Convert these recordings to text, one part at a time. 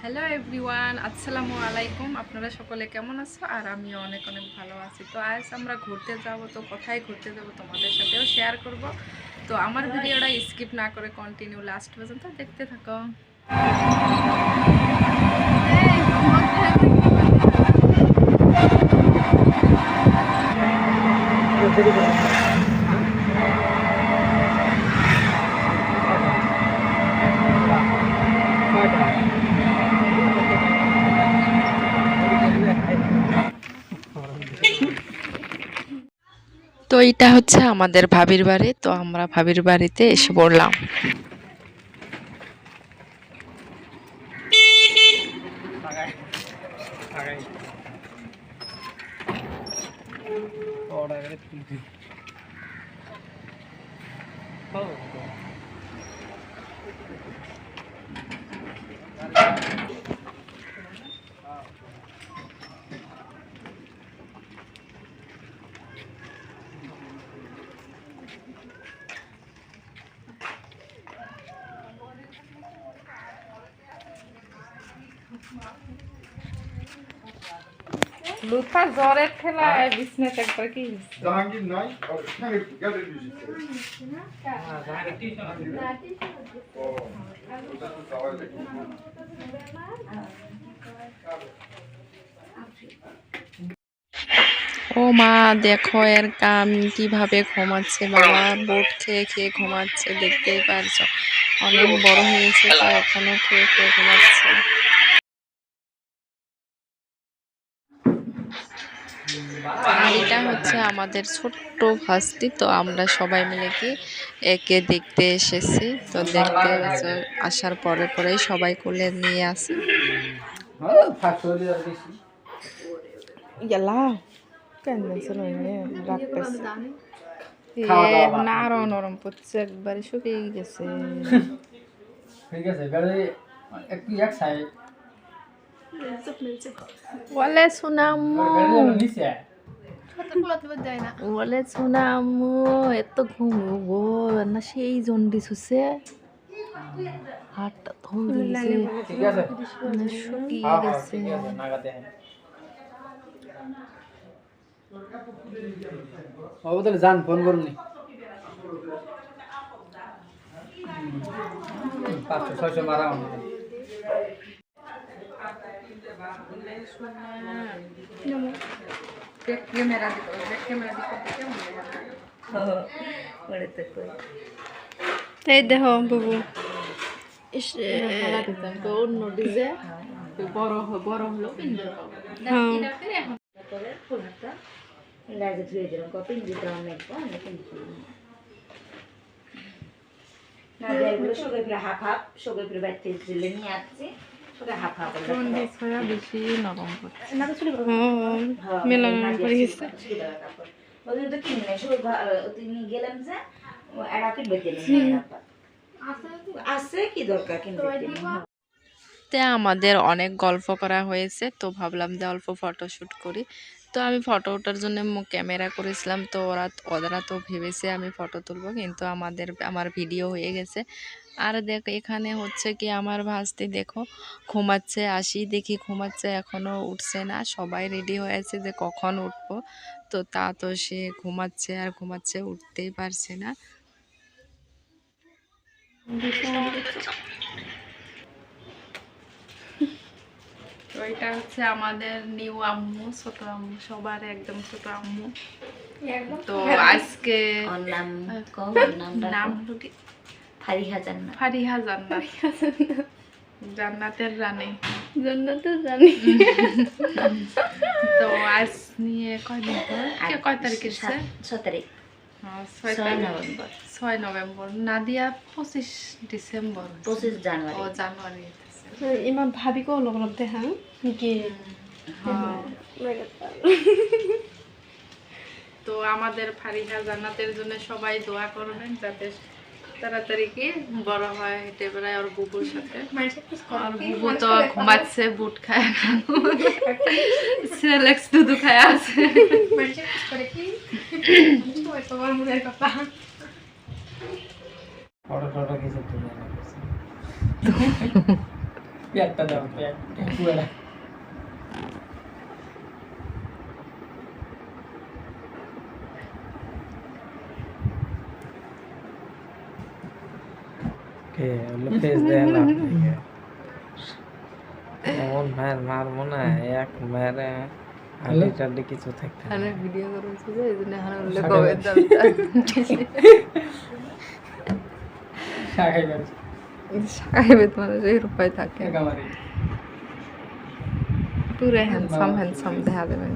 Hello everyone আসসালামু আলাইকুম আপনারা সকলে কেমন আছো? আর আমিও অনেক অনেক ভালো আছি। তো আজ আমরা ঘুরতে যাব, তো কোথায় ঘুরতে যাব তোমাদের সাথেও শেয়ার করব। তো আমার ভিডিওটা স্কিপ না করে কন্টিনিউ লাস্ট পর্যন্ত দেখতে থাকো। তো এটা হচ্ছে আমাদের ভাবির বাড়ি তো আমরা ভাবির বাড়িতে এসে পড়লাম জ্বরের ঠেলায় বিছনাতে একবার কি জাহাঙ্গীর নাই আর এখানে গ্যালারি দিয়েছে। ও ওটা তো যাওয়াই লাগবে ও মা দেখো এর কাম কীভাবে ঘুমাচ্ছে বাবা। বোট খেয়ে খেয়ে ঘুমাচ্ছে দেখতেই পারছ। অনেক বড় হয়েছে তো এখনও খেয়ে খেয়ে ঘুমাচ্ছে। এটা হচ্ছে আমাদের ছোট্ট ভাস্তি তো আমরা সবাই মিলে কি একে দেখতে এসেছি। তো দেখতে আসার পরে পরেই সবাই কোলে নিয়ে আসি। কেন নরম পড়ছে একবারে শুকিয়ে গেছে। ঠিক আছে একটু এক সাইড বলে সোনামু। বলে সোনামু এত ঘুমবো না সেই জন্ডিস হচ্ছে। হাতটা ধরে ঠিক আছে। শুকিয়ে হ্যাঁ হ্যাঁ গেছে। আছে নাগাতে হ্যাঁ ও তাহলে যান ফোন করুন নি পাঁচশো ছয়শো মারা হবে ক্যামেরা দিতে ক্যামেরা দিতে এই দেখো বাবু। ইস, অন্য ডিজে বড় বড় হলো কিনতে হ্যাঁ করে ফুলটা লাইজে ধুয়ে দিলাম কত ইঞ্জিটা অনেক অনেক না এগুলো সবাই হাফ হাফ সবাই বাড়িতে দিলে নিয়ে আসছি। বেশি নরম মেলানোর পরে গেছে। তে আমাদের অনেক গল্প করা হয়েছে তো ভাবলাম যে অল্প ফটোশ্যুট করি। তো আমি ফটো ওঠার জন্য ক্যামেরা করেছিলাম তো ওরা ওরা তো ভেবেছে আমি ফটো তুলবো কিন্তু আমাদের আমার ভিডিও হয়ে গেছে। আর দেখ এখানে হচ্ছে কি আমার ভাস্তি দেখো ঘুমাচ্ছে আসি দেখি ঘুমাচ্ছে এখনও উঠছে না সবাই রেডি হয়েছে যে কখন উঠবো। তো তা তো সে ঘুমাচ্ছে আর ঘুমাচ্ছে উঠতেই পারছে না। তো এটা হচ্ছে আমাদের নিউ আম্মু ছোট আম্মু সবার একদম ছোট আম্মু। তো আজকে নাম নাম ফারিহা জান্নাত ফারিহা জান্নাত জান্নাতের রানী। জন্নতে জানি তো আজ নিয়ে কয়দিন পর? কয় তারিখে এসছে ছ তারিখ। হ্যাঁ, ছয় নভেম্বর। ছয় নভেম্বর। নাদিয়া পঁচিশ ডিসেম্বর। পঁচিশ ও জানুয়ারি জানুয়ারি ইমান ভাবিকো অলপ অলপ দেখা নেকি হ্যাঁ। তো আমাদের ফারিহা জান্নাতের জন্য সবাই দোয়া করবেন যাতে তাড়াতাড়ি কি বড় হয় হেঁটে বেড়ায় ওর বুবুর সাথে। আর বুবু তো ঘুমাচ্ছে বুট খায় সেলেক্স দুধু খায় আছে। তোমার মনের কথা। ফটোটা কিছু তুলে না পেটটা দাও পেট পুরা কে হলো ফেস দেয় না এমন মার মারবো না এক মেরে হাড্ডি টাড্ডি কিছু থাকতে না। হানার ভিডিও করেছে যে এই জন্য হানার উল্লেখ সাকাই হবে শাখাই গেছে সাহেবেদ মানুষের উপায় থাকে একেবারে পুরো হ্যান্ডসাম হ্যান্ডসাম দেখা যাবে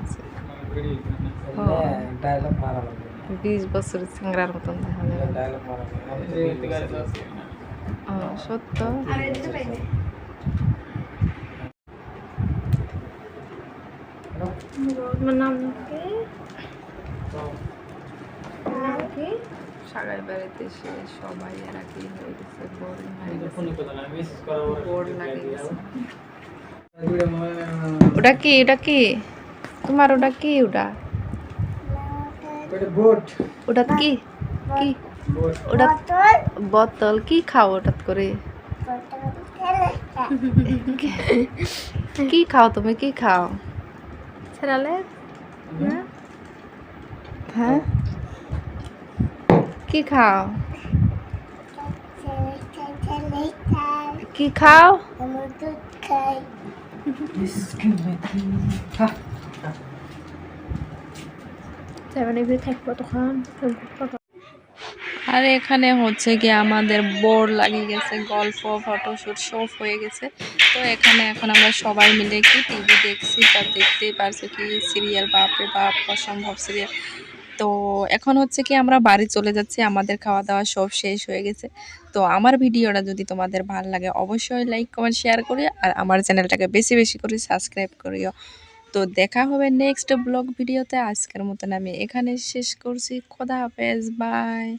ডায়লগ মারা লাগবে বিশ বছরের চিংড়ার মতন দেখা যাবে ডায়লগ মারা লাগবে ও, সত্য। আমার নাম কি? নাম কি? সাগাই বাড়িতে এসে সবাই কি হয়ে গেছে বোরিং হয়ে গেছে। ফোন করতে না মেসেজ করা বোর লাগে গেছে। ওটা কি ওটা কি? তোমার ওটা কি ওটা? ওটা ওটা কি? কি? ওটা বোতল। কি খাও ওটাত করে? কি খাও তুমি? কি খাও? ছেড়ালে হ্যাঁ? কি খাও? কি খাও? আর এখানে হচ্ছে কি আমাদের বোর লাগিয়ে গেছে, গল্প, ফটোশুট সব হয়ে গেছে। তো এখানে এখন আমরা সবাই মিলে কি টিভি দেখছি তা দেখতেই পারছ কি সিরিয়াল বাপরে বাপ, অসম্ভব সিরিয়াল তো এখন হচ্ছে কি আমরা বাড়ি চলে যাচ্ছি, আমাদের খাওয়া দাওয়া সব শেষ হয়ে গেছে। তো আমার ভিডিওটা যদি তোমাদের ভালো লাগে, অবশ্যই লাইক কমেন্ট শেয়ার করিও আর আমার চ্যানেলটাকে বেশি বেশি করে সাবস্ক্রাইব করিও। তো দেখা হবে নেক্সট ব্লগ ভিডিওতে। আজকের মতন আমি এখানে শেষ করছি। খোদা হাফেজ বাই